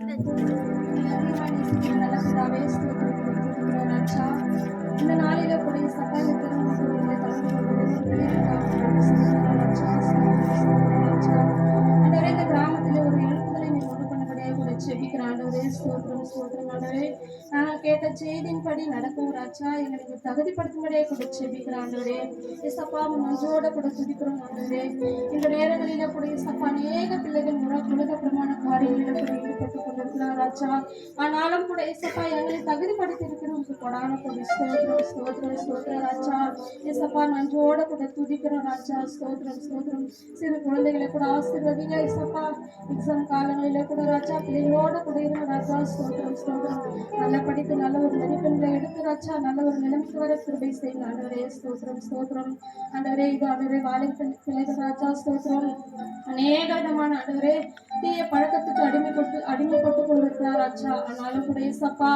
இந்த நாளிலே கூடிய சகாயத்திலும் உங்களுடைய தலைமையிலே ராஜா, ஸ்தோத்திரம், இந்த கிராமத்திலே ஒரு எழுப்புதலை நீ உண்டு பண்ணும்படியாக கூட ஜெபிக்கிறேன் ஆண்டவரே. ஸ்தோத்திரம், ஸ்தோத்திரம் ஆண்டவரே. நாங்கள் கேட்ட செய்தியின்படி நடக்கும் ராஜா எங்களுக்கு நீங்க தகுதிப்படுத்தும்படியாக கூட ஜெபிக்கிறேன் ஆண்டவரே இசப்பா நன்றோட கூட துதிக்கிறோம் ஆண்டவரே இந்த நேரங்களில் கூட இசப்பா அநேக பிள்ளைகள் உலக உலக பிரமாண காரியங்களில் கூட ஈடுபட்டு இருக்கிறார் ராஜா ஆனாலும் கூட இசப்பா எங்களை தகுதிப்படுத்தி உங்க கொடான கொடி ஸ்தோத்திரம் ஸ்தோத்திரம் ஸ்தோத்திரம் ராஜா. இசப்பா நன்றோட கூட துதிக்கிறோம் ராஜா. ஸ்தோத்திரம் ஸ்தோத்திரம். சிறு குழந்தைகளை கூட ஆசீர்வதிங்க இசப்பா எக்ஸாம் காலங்களில கூட ராஜா. பிள்ளைகளோட கூட இருங்க ராஜா. ஸ்தோத்திரம் ஸ்தோத்திரம். நல்லா படித்து நல்ல ஒரு மதிப்பெண்களை எடுத்து ராஜா. நல்ல ஒரு நிலைமைக்கு வர கிருபை செய்யுங்க. ஆண்டவரே ஸ்தோத்திரம் ஸ்தோத்திரம். ஆண்டவரே இது ஆண்டவரே வாலிபன் பிள்ளைகள் ராஜா. ஸ்தோத்திரம். அநேக விதமான ஆண்டவரே தீய பழக்கத்துக்கு அடிமைப்பட்டு அடிமைப்பட்டு கொண்டிருக்கிறார் ராஜா. ஆனாலும் கூட ஏசப்பா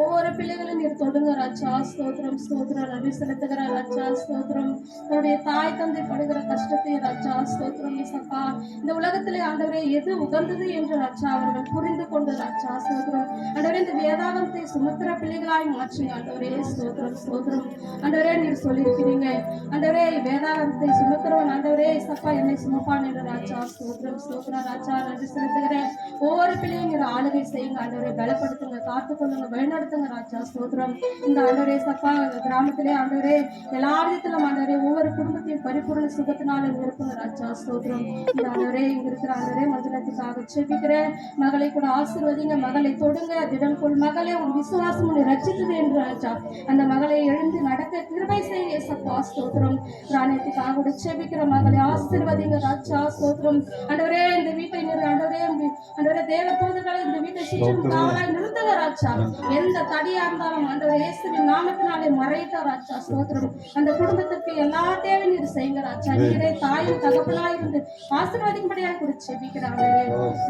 ஒவ்வொரு பிள்ளைகளும் நீர் தொடுங்க ராஜா. ஸ்தோத்திரம் ஸ்தோத்திரம். நன்றி செலுத்துகிற ராஜா. ஸ்தோத்திரம். தன்னுடைய தாய் தந்தை படுகிற கஷ்டத்தை ராஜா. ஸ்தோத்திரம் ஏசப்பா. இந்த உலகத்திலே ஆண்டவரே எது உகந்தது என்று ராஜா அவர்கள் புரிந்து கொண்டு ராஜா. ஸ்தோத்திரம். ஆண்டவரே இந்த வேதாகத்தை சுமத்திர பிள்ளைகளாய் மாற்றி ஆண்டவரே. ஸ்தோத்திரம் ஸ்தோத்திரம். ஆண்டவரே நீர் சொல்லியிருக்கிறீங்க. ஆண்டவரே வேதாகத்தை சுமக்கிறவன் ஆண்டவரே. சப்பா என்னை சுமப்பான் என்று ராஜா. ஸ்தோத்திரம் ஸ்தோத்திரம். ராஜா நன்றி செலுத்துகிறேன் ஒவ்வொரு பிள்ளையும் நீர் ஆளுகை செய்யுங்க ஆண்டவரை பலப்படுத்துங்க காத்துக்கொள்ளுங்க வழிநடத்துங்க ராஜா ஸ்தோத்திரம். இந்த ஆண்டவரே சப்பா கிராமத்திலே ஆண்டவரே எல்லா விதத்திலும் ஆண்டவரே ஒவ்வொரு குடும்பத்தையும் பரிபூர்ண சுகத்தினால நிரப்புங்க ராஜா ஸ்தோத்திரம். இந்த ஆண்டவரே இங்க இருக்கிற ஆண்டவரே மதுரத்துக்காக செபிக்கிறேன். மகளை கூட ஆசிர்வதிங்க மகளை தொடுங்க திடம் கொள் மகளே உன் விசுவாசம் உன்னை ரச்சித்தது என்று ராஜா. அந்த மகளை எழுந்து நடக்க கிருபை செய்ய சப்பா ஸ்தோத்திரம். ராணியத்துக்காக கூட செபிக்கிற மகளை ஆசிர்வதிங்க ராஜா ஸ்தோத்திரம். ஆண்டவரே இந்த வீட்டை நிறு ஆண்டவரே ஆண்டவரே தேவ தூதர்களை இந்த வீட்டை சுற்றும் காவலாய் நிறுத்துங்க ராஜா எந்த தடியா இருந்தாலும் ஆண்டவர் இயேசுவின் நாமத்தினாலே மறைத்த ராஜா ஸ்தோத்திரம் அந்த குடும்பத்திற்கு எல்லா தேவையும் நீர் செய்யுங்க ராஜா. நீரே தாயும் தகப்பனாய் இருந்து ஆசீர்வதிக்கும்படியாக கூட செபிக்கிறாங்க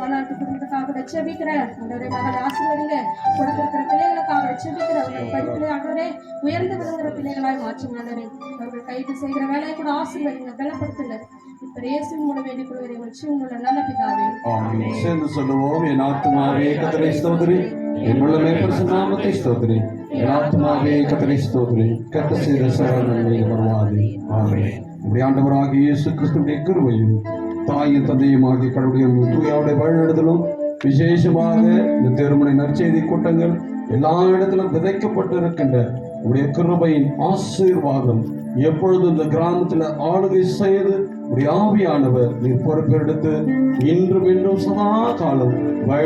மாநாட்டு குடும்பத்துக்காக கூட செபிக்கிறேன் ஆண்டவரே மகளை ஆசீர்வதிங்க. கொடுத்திருக்கிற பிள்ளைகளுக்காக செபிக்கிற அவர்கள் படிப்பிலே ஆண்டவரே உயர்ந்து விளங்குற பிள்ளைகளாய் மாற்றுங்க ஆண்டவரே. அவர்கள் கைது செய்கிற வேலையை கூட ஆசீர்வதிங்க. பலப்படுத்துங்க. சேர்ந்து சொல்லுவோம். என் ஆத்துமாவே கத்தரை ஸ்தோத்திரி. என் உள்ளமே நாமத்தை ஸ்தோத்திரி. ஆத்மாவே கத்தனை கத்தரை ஸ்தோத்திரி. கத்த செய்த சகல ஆமே நம்முடைய இயேசு கிறிஸ்துடைய கிருபையும் தாயும் தந்தையும் ஆகிய கடவுளுடைய தூயாவுடைய வழிநடத்தலும் விசேஷமாக இந்த திருமண நற்செய்தி கூட்டங்கள் எல்லா இடத்திலும் விதைக்கப்பட்டு இருக்கின்ற உடைய கிருபையின் ஆசீர்வாதம் எப்பொழுதும் இந்த கிராமத்தில் ஆளுகை செய்து உடைய ஆவியானவர் நீர் பொறுப்பெடுத்து இன்றும் இன்றும் சதா காலம் வழி